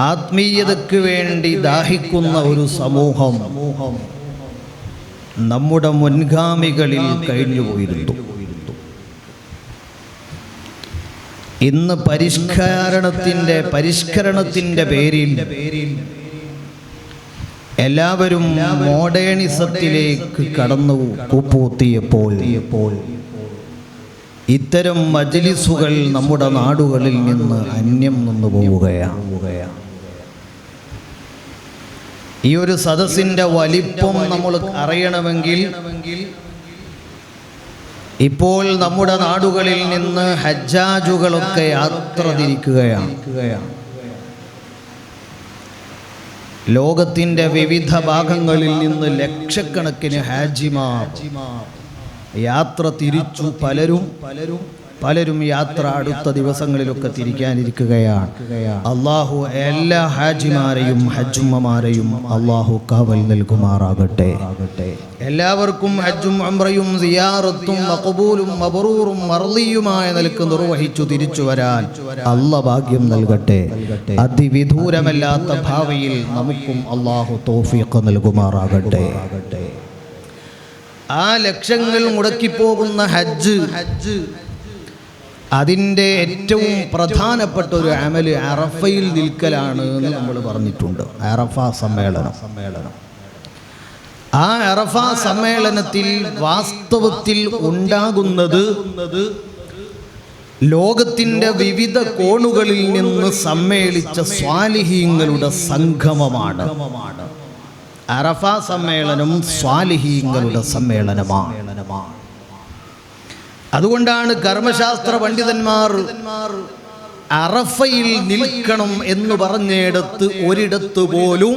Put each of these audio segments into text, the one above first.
ആത്മീയതയ്ക്ക് വേണ്ടി ദാഹിക്കുന്ന ഒരു സമൂഹം നമ്മുടെ മുൻഗാമികളിൽ കഴിഞ്ഞുപോയിരുന്നു. ഇന്ന് പരിഷ്കരണത്തിന്റെ പരിഷ്കരണത്തിന്റെ പേരിൽ എല്ലാവരും മോഡേണിസത്തിലേക്ക് കടന്നു കൂപ്പൂത്തിയപ്പോൾ ഇത്തരം മജ്ലിസുകൾ നമ്മുടെ നാടുകളിൽ നിന്ന് അന്യം നിന്ന് പോവുകയാണ്. ഈ ഒരു സദസ്സിന്റെ വലിപ്പം നമ്മൾ അറിയണമെങ്കിൽ ഇപ്പോൾ നമ്മുടെ നാടുകളിൽ നിന്ന് ഹജ്ജാജുകളൊക്കെ യാത്ര തിരിക്കുകയാണ്. ലോകത്തിന്റെ വിവിധ ഭാഗങ്ങളിൽ നിന്ന് ലക്ഷക്കണക്കിന് ഹാജിമാർ യാത്ര തിരിച്ചു പലരും പലരും പലരും യാത്ര അടുത്ത ദിവസങ്ങളിലൊക്കെ തിരിക്കാനിരിക്കുകയാണ്. അള്ളാഹു എല്ലാ ഹാജിമാരെയും ഹജ്ജുമ്മമാരെയും അള്ളാഹു കാവൽ നൽകുമാറാകട്ടെ. എല്ലാവർക്കും ഹജ്ജും അമ്രയും സിയാറത്തും മഖബൂലും മബറൂറും മർലിയുമായ നിലയ്ക്ക് നിർവഹിച്ചു തിരിച്ചു വരാൻ അള്ള ഭാഗ്യം നൽകട്ടെ. അതിവിദൂരമല്ലാത്ത ഭാവിയിൽ നമുക്കും അള്ളാഹു തോഫീഖ് നൽകുമാറാകട്ടെ. ആ ലക്ഷങ്ങൾ മുടക്കിപ്പോകുന്ന ഹജ്ജ്. ഹജ്ജ് അതിന്റെ ഏറ്റവും പ്രധാനപ്പെട്ട ഒരു അമൽ അറഫയിൽ നിൽക്കലാണ് എന്ന് നമ്മൾ പറഞ്ഞിട്ടുണ്ട്. അറഫ സമ്മേളനം സമ്മേളനം. ആ അറഫ സമ്മേളനത്തിൽ വാസ്തവത്തിൽ ഉണ്ടാകുന്നത് ലോകത്തിന്റെ വിവിധ കോണുകളിൽ നിന്ന് സമ്മേളിച്ച സ്വാലിഹീങ്ങളുടെ സംഗമമാണ്. അറഫ സമ്മേളനം സ്വാലിഹീങ്ങളുടെ സമ്മേളനമാണ്. അതുകൊണ്ടാണ് കർമ്മശാസ്ത്ര പണ്ഡിതന്മാർ അറഫയിൽ നിൽക്കണം എന്ന് പറഞ്ഞിടത്ത് ഒരിടത്ത് പോലും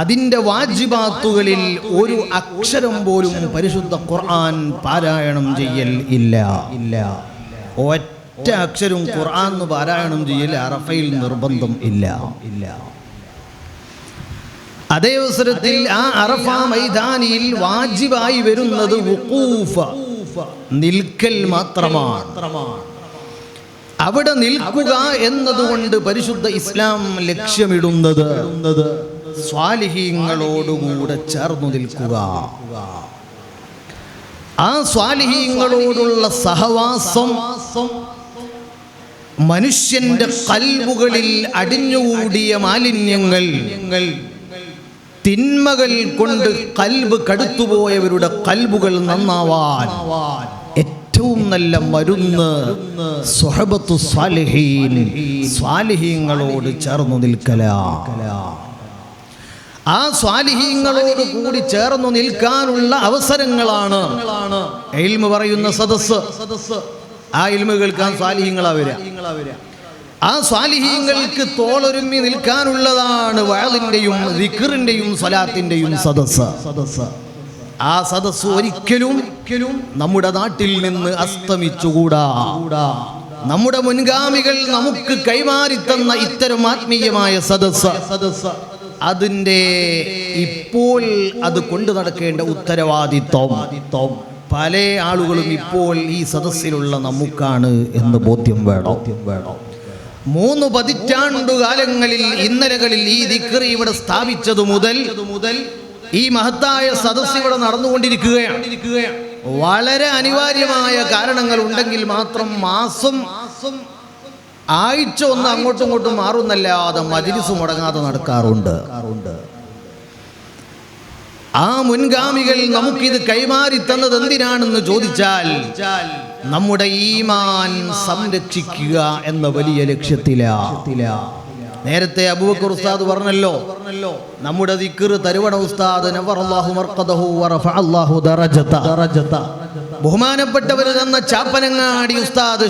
അതിന്റെ വാജിബാത്തുകളിൽ ഒരു അക്ഷരം പോലും പരിശുദ്ധ ഖുർആൻ പാരായണം ചെയ്യൽ ഇല്ല. ഇല്ല ഒറ്റ അക്ഷരം ഖുർആൻ പാരായണം ചെയ്യൽ അറഫയിൽ നിർബന്ധം ഇല്ല ഇല്ല. അതേ അവസരത്തിൽ ആ അറഫ മൈതാനിയിൽ വാജിബായി വരുന്നത് നിൽക്കൽ മാത്രമാണ്. അവിടെ നിൽക്കുക എന്നതുകൊണ്ട് പരിശുദ്ധ ഇസ്ലാം ലക്ഷ്യമിടുന്നത് സ്വാലിഹീങ്ങളോടുകൂടെ ചേർന്നു നിൽക്കുക. ആ സ്വാലിഹീങ്ങളോടുള്ള സഹവാസം മനുഷ്യന്റെ കൽവുകളിൽ അടിഞ്ഞുകൂടിയ മാലിന്യങ്ങൾ തിന്മകൾ കൊണ്ട് കൽബ് കടുത്തുപോയവരുടെ കൽബുകൾ നന്നാവാൻ ഏറ്റവും നല്ല മരുന്ന് സ്വഹബത്തു സ്വാലിഹീൻ. സ്വാലിഹീങ്ങളോട് ചേർന്നു നിൽക്കല. ആ സ്വാലിഹീങ്ങളോട് കൂടി ചേർന്നു നിൽക്കാനുള്ള അവസരങ്ങളാണ് എൽമ് പറയുന്ന സദസ് സദസ് ആ എൽമ് കേൾക്കാൻ സ്വാലിഹീങ്ങളാ ആ സ്വാലിഹീങ്ങൾക്ക് തോളൊരുമ്മി നിൽക്കാനുള്ളതാണ് വയലിന്റെയും റിക്കറിന്റെയും സ്വലാത്തിന്റെയും സദസ് സദസ് ആ സദസ് ഒരിക്കലും നമ്മുടെ നാട്ടിൽ നിന്ന് അസ്തമിച്ചുകൂടാ. നമ്മുടെ മുൻഗാമികൾ നമുക്ക് കൈമാറിത്തന്ന ഇത്തരം ആത്മീയമായ സദസ് സദസ് അതിന്റെ ഇപ്പോൾ അത് കൊണ്ടു നടക്കേണ്ട ഉത്തരവാദിത്വം. പല ആളുകളും ഇപ്പോൾ ഈ സദസ്സിലുള്ള നമുക്കാണ് എന്ന് ബോധ്യം വേണം വേണം. മൂന്ന് പതിറ്റാണ്ടു കാലങ്ങളിൽ ഇന്നലകളിൽ ഈ ദിക്റി ഇവിടെ സ്ഥാപിച്ചതു മുതൽ മുതൽ ഈ മഹത്തായ സദസ് ഇവിടെ നടന്നുകൊണ്ടിരിക്കുകയാണ്. വളരെ അനിവാര്യമായ കാരണങ്ങൾ ഉണ്ടെങ്കിൽ മാത്രം മാസം ആഴ്ച ഒന്ന് അങ്ങോട്ടും ഇങ്ങോട്ടും മാറുന്നല്ലാതെ മജിലിസ് മുടങ്ങാതെ നടക്കാറുണ്ട്. ആ മുൻഗാമികൾ നമുക്കിത് കൈമാറി തന്നത് എന്തിനാണെന്ന് ചോദിച്ചാൽ നമ്മുടെ ഈമാൻ സംരക്ഷിക്കുക എന്ന വലിയ ലക്ഷ്യത്തിലാ. നേരത്തെ അബൂബക്കർ ഉസ്താദ് പറഞ്ഞല്ലോ നമ്മുടെ ദിക്ർ തരുവണ ഉസ്താദ് ബഹുമാനപ്പെട്ടവര് തന്ന ചാപ്പനങ്ങാടി ഉസ്താദ്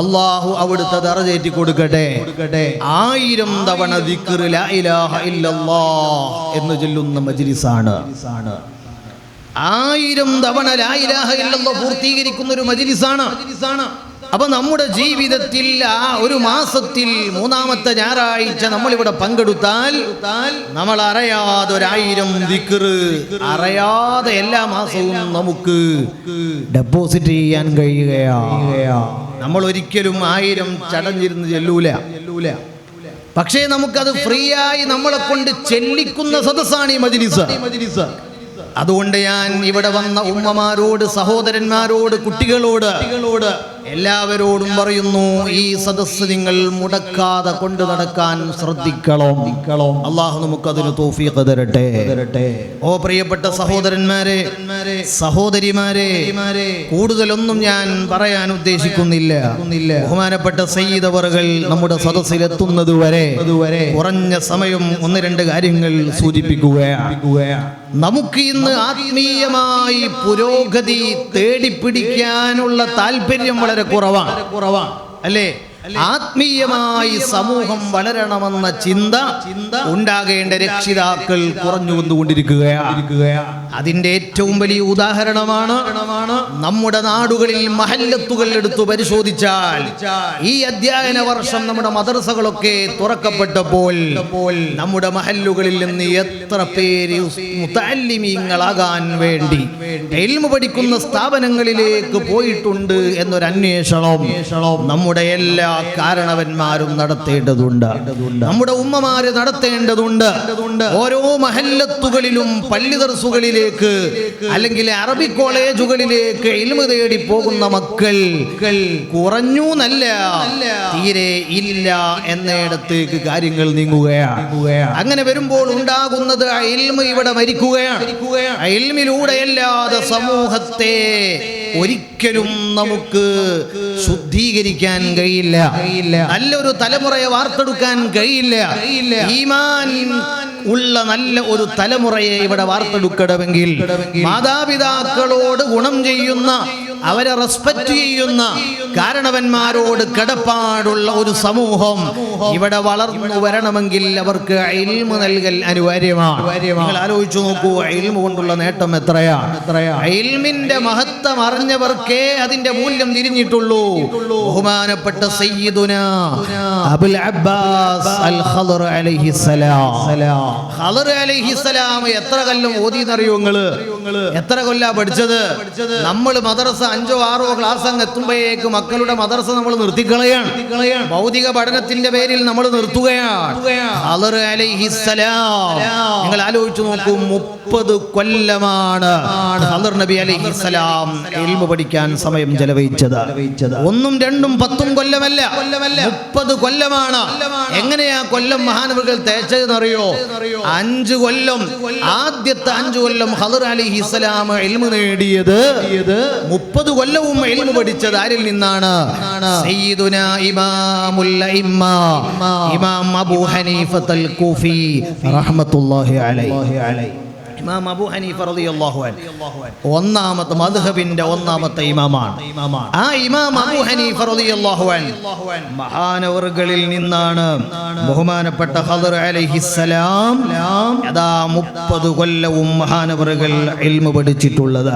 അള്ളാഹു അവിടുത്തെ ദറജേറ്റി കൊടുക്കട്ടെ. ആയിരം തവണ ഇല്ലല്ലാഹ് എന്ന് ചൊല്ലുന്ന മജ്ലിസാണ്. ആയിരം തവണ ലാ ഇലാഹ ഇല്ലല്ലാഹ് പൂർത്തീകരിക്കുന്ന ഒരു മജിലിസാണ്. അപ്പൊ നമ്മുടെ ജീവിതത്തിൽ ആ ഒരു മാസത്തിൽ മൂന്നാമത്തെ ഞായറാഴ്ച നമ്മൾ ഇവിടെ പങ്കെടുത്താൽ നമ്മൾ അറിയാതെ ഒരായിരം ദിക്കറ് അറിയാതെ എല്ലാ മാസവും നമുക്ക് ഡെപ്പോസിറ്റ് ചെയ്യാൻ കഴിയുകയാ. നമ്മൾ ഒരിക്കലും ആയിരം ചടഞ്ഞിരുന്ന് ചെല്ലൂല. പക്ഷേ നമുക്കത് ഫ്രീ ആയി നമ്മളെ കൊണ്ട് ചെല്ലിക്കുന്ന സദസ്സാണ് ഈ മജ്ലിസ്. അതുകൊണ്ട് ഞാൻ ഇവിടെ വന്ന ഉമ്മമാരോട് സഹോദരന്മാരോട് കുട്ടികളോട് എല്ലാവരോടും പറയുന്നു ഈ സദസ്സ് നിങ്ങൾ മുടക്കാതെ കൊണ്ടു നടക്കാൻ ശ്രദ്ധിക്കണം. അള്ളാഹു നമുക്കതിന് തോഫീഖ് തരട്ടെ. ഓ പ്രിയപ്പെട്ട സഹോദരന്മാരെ സഹോദരിമാരെ കൂടുതലൊന്നും ഞാൻ പറയാൻ ഉദ്ദേശിക്കുന്നില്ല. ബഹുമാനപ്പെട്ട സയ്യിദവറുകൾ നമ്മുടെ നമ്മുടെ സദസ്സിലെത്തുന്നത് വരെ കുറഞ്ഞ സമയം ഒന്ന് രണ്ട് കാര്യങ്ങൾ സൂചിപ്പിക്കുകയാണ്. നമുക്ക് ഇന്ന് ആത്മീയമായി പുരോഗതി തേടിപ്പിടിക്കാനുള്ള താല്പര്യം വളരെ കുറവാണ് കുറവാണ് അല്ലേ? ആത്മീയമായി സമൂഹം വളരണമെന്ന ചിന്ത ചിന്ത ഉണ്ടാകേണ്ട രക്ഷിതാക്കൾ കുറഞ്ഞു വന്നുകൊണ്ടിരിക്കുകയാണ് അതിന്റെ ഏറ്റവും വലിയ ഉദാഹരണമാണ് നമ്മുടെ നാടുകളിൽ മഹല്ലത്തുകൾ എടുത്തു പരിശോധിച്ചാൽ ഈ അധ്യയന വർഷം നമ്മുടെ മദർസകളൊക്കെ തുറക്കപ്പെട്ടപ്പോൾ നമ്മുടെ മഹല്ലുകളിൽ നിന്ന് എത്ര പേര് മുത്താലിമീങ്ങളാകാൻ വേണ്ടി എൽമ പഠിക്കുന്ന സ്ഥാപനങ്ങളിലേക്ക് പോയിട്ടുണ്ട് എന്നൊരു അന്വേഷണം നമ്മുടെ എല്ലാ കാരണവന്മാരും നടത്തേണ്ടതുണ്ട്. നമ്മുടെ ഉമ്മമാര് നടത്തേണ്ടതുണ്ട്. ഓരോ മഹല്ലത്തുകളിലും പള്ളി ദർസുകളിലേക്ക് അല്ലെങ്കിൽ അറബി കോളേജുകളിലേക്ക് ഇൽമ തേടി പോകുന്ന മക്കൾ കുറഞ്ഞു നല്ല തീരെ ഇല്ല എന്നിടത്തേക്ക് കാര്യങ്ങൾ നീങ്ങുകയാണ്. അങ്ങനെ വരുമ്പോൾ ഉണ്ടാകുന്നത് ഇൽമ ഇവിടെ മരിക്കുകയാണ്. ഇൽമിലൂടെയല്ലാതെ സമൂഹത്തെ ഒരിക്കലും നമുക്ക് ശുദ്ധീകരിക്കാൻ കഴിയില്ല. നല്ലൊരു തലമുറയെ വാർത്തെടുക്കാൻ കഴിയില്ല. ഈമാൻ ഉള്ള നല്ല ഒരു തലമുറയെ ഇവിടെ വാർത്തെടുക്കണമെങ്കിൽ മാതാപിതാക്കളോട് ഗുണം ചെയ്യുന്ന അവരെ റെസ്പെക്ട് ചെയ്യുന്ന കാരണവന്മാരോട് കിടപ്പാടുള്ള ഒരു സമൂഹം ഇവിടെ വളർന്നു വരണമെങ്കിൽ അവർക്ക് ഇൽമ നൽകൽ അനിവാര്യമാണ്. നിങ്ങൾ ആലോചിച്ചു നോക്കൂ ഇൽമ കൊണ്ടുള്ള നേട്ടം എത്രയാണ് ഇൽമിന്റെ മഹത്വം അറിഞ്ഞവർക്കേ അതിന്റെ മൂല്യം തിരിഞ്ഞിട്ടുള്ളൂ. ബഹുമാനപ്പെട്ട സയ്യിദുന അബുൽ അബ്ബാസ് അൽ ഖദർ അലൈഹിസ്സലാം ഖദർ അലൈഹിസ്സലാം എത്ര കൊല്ലം ഓതിയെന്നറിയോ നിങ്ങൾ? എത്ര കൊല്ലാ പഠിച്ചത്? നമ്മൾ മദ്രസ അഞ്ചോ ആറോ ക്ലാസ് അങ്ങ് എത്തുമ്പോഴേക്ക് മക്കളുടെ മദർസ നമ്മൾ നിർത്തിക്കളയാണ്. ഭൗതിക പഠനത്തിന്റെ പേരിൽ നമ്മൾ നിർത്തുകയാണ്. നിങ്ങൾ ആലോചിച്ചു നോക്കൂ മുപ്പത് കൊല്ലമാണ് നബി അലൈഹിസ്സലാം എൽമ പഠിക്കാൻ സമയം ചെലവഴിച്ചത്. ഒന്നും രണ്ടും പത്തും കൊല്ലമല്ല മുപ്പത് കൊല്ലമാണ്. എങ്ങനെയാ കൊല്ലം മഹാനവകൾ തേച്ചതെന്നറിയോ? അഞ്ച് കൊല്ലം ആദ്യത്തെ അഞ്ചു കൊല്ലം ഹദർ അലി ഇസ്ലാം എൽമ നേടിയത് മുപ്പത് കൊല്ലവും എൽമ പഠിച്ചത് ആരിൽ നിന്നാണ്? ഇമാം അബൂ ഹനീഫത്തുൽ കൂഫി റഹ്മത്തുള്ളാഹി അലൈഹി. ഇമാം അബു ഹനീഫ റളിയല്ലാഹു അൻഹു. ഒന്നാമത്തെ മദ്ഹബിന്റെ ഒന്നാമത്തെ ഇമാമാണ്. ആ ഇമാം അബു ഹനീഫ റളിയല്ലാഹു അൻഹു. മഹാനവർകളിൽ നിന്നാണ് ബഹുമാനപ്പെട്ട ഖദർ അലൈഹിസ്സലാം അതാ മുപ്പത് കൊല്ലവും മഹാനവറുകൾ ഇൽമ പഠിച്ചിട്ടുള്ളത്.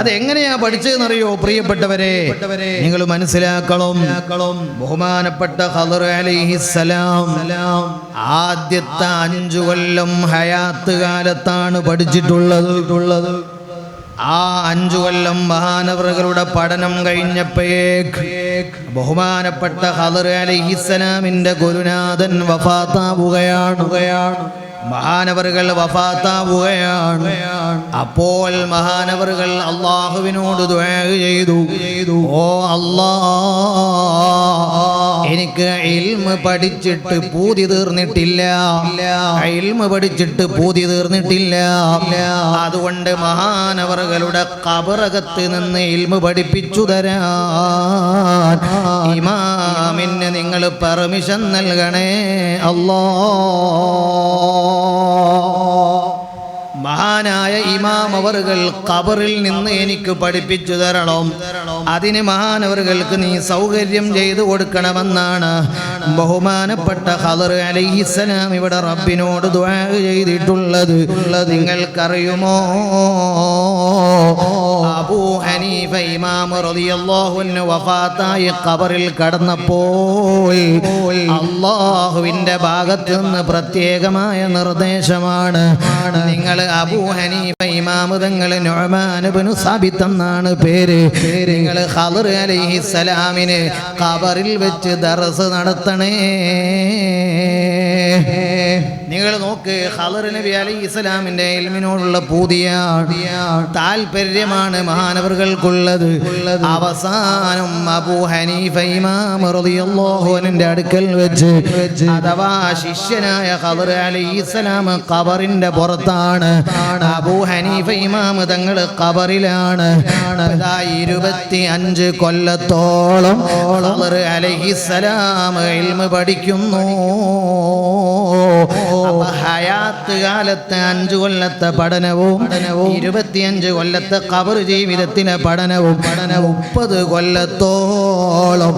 അത് എങ്ങനെയാ പഠിച്ചതെന്നറിയോ? പ്രിയപ്പെട്ടവരെ നിങ്ങൾ മനസ്സിലാക്കണം. ബഹുമാനപ്പെട്ട ഖദർ അലൈഹിസ്സലാം ആദ്യത്തെ അഞ്ചു കൊല്ലം ഹയാത്ത് കാലത്താണ് പഠിച്ചിട്ടുള്ളത്. ആ അഞ്ചു കൊല്ലം മഹാനവറുകളുടെ പഠനം കഴിഞ്ഞപ്പോഴേക്ക് ബഹുമാനപ്പെട്ട ഹദർ അലഹിസ്സലാമിന്റെ ഗുരുനാഥൻ വഫാത്താവുകയാണ്. മഹാനവറുകൾ വഫാത്താവുകയാണ്. അപ്പോൾ മഹാനവറുകൾ അള്ളാഹുവിനോട് ചെയ്തു. ഓ അല്ലാ എനിക്ക് ഇൽമ പഠിച്ചിട്ട് പൂതി തീർന്നിട്ടില്ല. ഇൽമ പഠിച്ചിട്ട് പൂതി തീർന്നിട്ടില്ല. അതുകൊണ്ട് മഹാനവറുകളുടെ കബറകത്ത് നിന്ന് ഇൽമ പഠിപ്പിച്ചു തരാൻ. ഇമാമിന് നിങ്ങൾ പെർമിഷൻ നൽകണേ. അല്ലാ മഹാനായ ഇമാം ഖബറിൽ നിന്ന് എനിക്ക് പഠിപ്പിച്ചു തരണം. അതിന് മഹാനവറുകൾക്ക് നീ സൗകര്യം ചെയ്തു കൊടുക്കണമെന്നാണ്. ബഹുമാനപ്പെട്ട ഹദർ അലൈഹിസ്സലാം ഇവിടെ റബ്ബിനോട് ദുആ ചെയ്തിട്ടുള്ളത്. നിങ്ങൾക്കറിയുമോ? അബൂ ഹനീഫ ഇമാം റളിയല്ലാഹു അൻഹു വഫാത്തായി ഖബറിൽ കടന്നപ്പോൾ അള്ളാഹുവിന്റെ ഭാഗത്ത് നിന്ന് പ്രത്യേകമായ നിർദ്ദേശമാണ്. നിങ്ങൾ അബൂ ഹനീഫ ഇമാം തങ്ങൾ സാബിത്ത് എന്നാണ് പേര്. നിങ്ങൾ ഖബർ അലൈഹിസ്സലാമിന് ഖബറിൽ വെച്ച് ദർസ് നടത്തണേ. നിങ്ങൾ നോക്ക് ഖദർ നബി അലി ഇസ്ലാമിന്റെ ഇൽമിനോടുള്ള പൂതിയാണ് താല്പര്യമാണ് മഹാനവർകൾക്കുള്ളത് അവസാനം അബൂ ഹനീഫ ഇമാം റളിയല്ലാഹു അൻഹുവിന്റെ അടുക്കൽ വെച്ച് അഥവാ ശിഷ്യനായ ഖദർ അലി ഇസ്ലാം ഖബറിന്റെ പുറത്താണ്. അബൂ ഹനീഫ ഇമാം തങ്ങൾ ഖബറിലാണ്. ഇരുപത്തി അഞ്ച് കൊല്ലത്തോളം ഖദർ അലൈഹി ഇസ്ലാം ഇൽമ പഠിക്കുന്നു. അപ്പൊ ഹയാത്ത് കാലത്തെ അഞ്ചു കൊല്ലത്തെ പഠനവും ഇരുപത്തിയഞ്ച് കൊല്ലത്തെ കബർ ജീവിതത്തിലെ പഠനവും പഠനവും മുപ്പത് കൊല്ലത്തോളം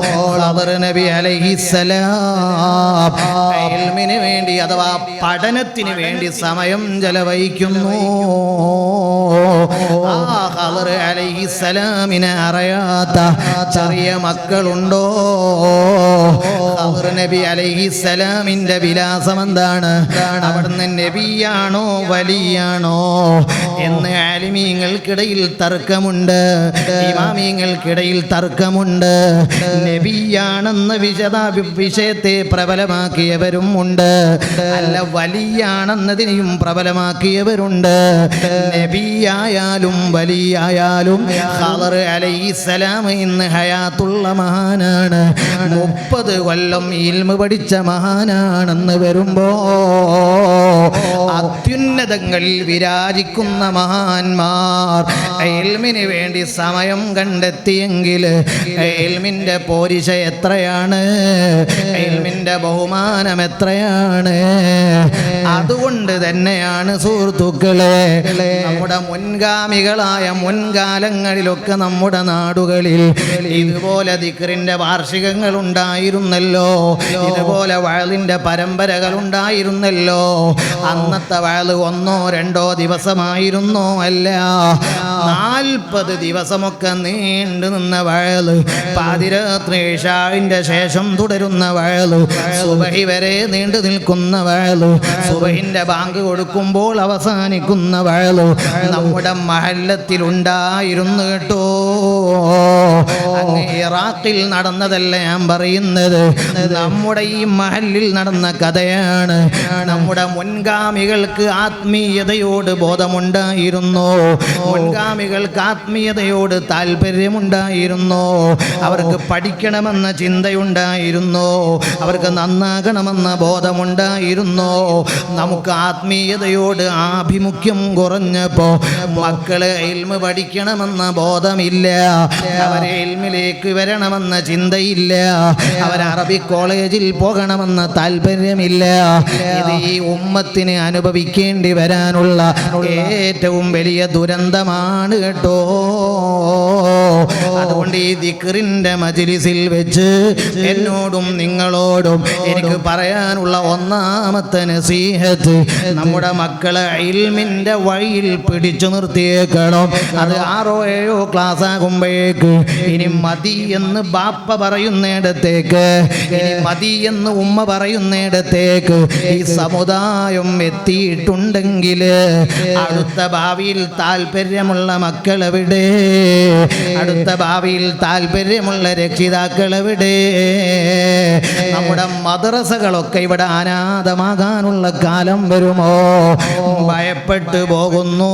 അവർ നബി അലൈഹിസ്സലാം ഇൽമിന് വേണ്ടി അഥവാ പഠനത്തിന് വേണ്ടി സമയം ചെലവഴിക്കുന്നു. ഖബർ അലൈഹിസലാമിനെ അറിയാത്ത ചെറിയ മക്കളുണ്ടോ? ഖബർ നബി അലൈഹിസലാമിന്റെ വിലാസം എന്താണ്? അവിടുന്ന് നബിയാണോ വലിയാണോ? എന്ന് ആലിമീങ്ങൾക്കിടയിൽ തർക്കമുണ്ട്. ഇമാമീങ്ങൾക്കിടയിൽ തർക്കമുണ്ട്. നബിയാണെന്ന വിശദ വിഷയത്തെ പ്രബലമാക്കിയവരും ഉണ്ട്. അല്ല വലിയാണെന്നതിനെയും പ്രബലമാക്കിയവരുണ്ട്. നബിയായാലും വലിയായാലും ഖദർ അലൈഹിസ്സലാം ഇന്ന് ഹയാത്തുള്ള മഹാനാണ്. മുപ്പത് കൊല്ലം ഇൽമ പഠിച്ച മഹാനാണെന്ന് വരുമ്പോ അത്യുന്നതങ്ങളിൽ വിരാജിക്കുന്ന മഹാന്മാർ. എൽമിന് വേണ്ടി സമയം കണ്ടെത്തിയെങ്കിൽ എൽമിന്റെ പോരിശ എത്രയാണ്? എൽമിന്റെ ബഹുമാനം എത്രയാണ്? അതുകൊണ്ട് തന്നെയാണ് സുഹൃത്തുക്കളെ നമ്മുടെ മുൻഗാമികളായ മുൻകാലങ്ങളിലൊക്കെ നമ്മുടെ നാടുകളിൽ ഇതുപോലെ ദിക്റിന്റെ വാർഷികങ്ങൾ ഉണ്ടായിരുന്നല്ലോ. ഇതുപോലെ വഴലിന്റെ പരമ്പരകൾ ഉണ്ടായിരുന്നല്ലോ. അന്നത്തെ വയൽ ഒന്നോ രണ്ടോ ദിവസമായിരുന്നോ അല്ല. നാൽപ്പത് ദിവസമൊക്കെ നീണ്ടു നിന്ന വയൽ പാതിരാത്രി ഇഷാവിന്റെ ശേഷം തുടരുന്ന വയൽ സുബഹി വരെ നീണ്ടു നിൽക്കുന്ന വയൽ സുബഹിന്റെ ബാങ്ക് കൊടുക്കുമ്പോൾ അവസാനിക്കുന്ന വയൽ നമ്മുടെ മഹല്ലത്തിൽ ഉണ്ടായിരുന്നു കേട്ടോ ഇറാഖിൽ നടന്നതല്ല ഞാൻ പറയുന്നത്? നമ്മുടെ ഈ മഹലിൽ നടന്ന കഥയാണ്. നമ്മുടെ മുൻഗാമികൾക്ക് ആത്മീയതയോട് ബോധമുണ്ടായിരുന്നു. മുൻഗാമികൾക്ക് ആത്മീയതയോട് താല്പര്യമുണ്ടായിരുന്നു. അവർക്ക് പഠിക്കണമെന്ന ചിന്തയുണ്ടായിരുന്നു. അവർക്ക് നന്നാകണമെന്ന ബോധമുണ്ടായിരുന്നു. നമുക്ക് ആത്മീയതയോട് ആഭിമുഖ്യം കുറഞ്ഞപ്പോൾ മക്കൾ എൽമ് പഠിക്കണമെന്ന ബോധമില്ല. അവരെ എൽമിലേക്ക് വരണമെന്ന ചിന്തയില്ല. അവർ അറബി കോളേജിൽ പോകണമെന്ന താല്പര്യമില്ല. ഇത് ഈ ഉമ്മത്തിന് അനുഭവിക്കേണ്ടി വരാനുള്ള ഏറ്റവും വലിയ ദുരന്തമാണ് കേട്ടോ. അതുകൊണ്ട് ഈ ദിക്റിന്റെ മജിലിസിൽ വെച്ച് എന്നോടും നിങ്ങളോടും എനിക്ക് പറയാനുള്ള ഒന്നാമത്തെ നസീഹത്ത് നമ്മുടെ മക്കളെ ഇൽമിന്റെ വഴിയിൽ പിടിച്ചു നിർത്തിയേക്കണം. അത് ആറോ ഏഴോ ക്ലാസ് ആകുമ്പോഴേക്ക് ഇനി മതി എന്ന് ബാപ്പ പറയുന്നിടത്തേക്ക് ഇനി മതി എന്ന് ഉമ്മ പറയുന്നിടത്തേക്ക് ഈ സമുദായം എത്തിയിട്ടുണ്ടെങ്കിൽ അടുത്ത ഭാവിയിൽ താല്പര്യമുള്ള മക്കളെവിടെ അടുത്ത ഭാവിയിൽ താല്പര്യമുള്ള രക്ഷിതാക്കളെവിടെ? നമ്മുടെ മദ്രസകളൊക്കെ ഇവിടെ അനാഥമാകാനുള്ള കാലം വരുമോ? ഭയപ്പെട്ടു പോകുന്നു.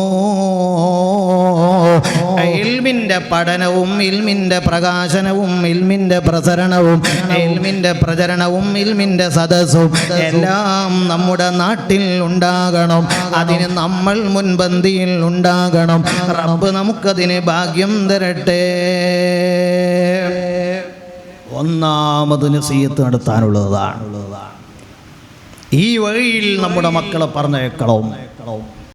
ഇൽമിന്റെ പഠനവും ഇൽമിന്റെ പ്രകാശനവും ഇൽമിന്റെ പ്രസരണവും ഇൽമിന്റെ പ്രചരണവും ഇൽമിന്റെ സദസ്സും എല്ലാം നമ്മുടെ നാട്ടിൽ ഉണ്ടാകണം. അതിന് നമ്മൾ മുൻപന്തിയിൽ ഉണ്ടാകണം. റബ്ബ് നമുക്കതിന് ഭാഗ്യം തരട്ടെ. ഒന്നാമത് നസീയത്ത് നടത്താനുള്ളതാണ്. ഈ വഴിയിൽ നമ്മുടെ മക്കളെ പറഞ്ഞേക്കണം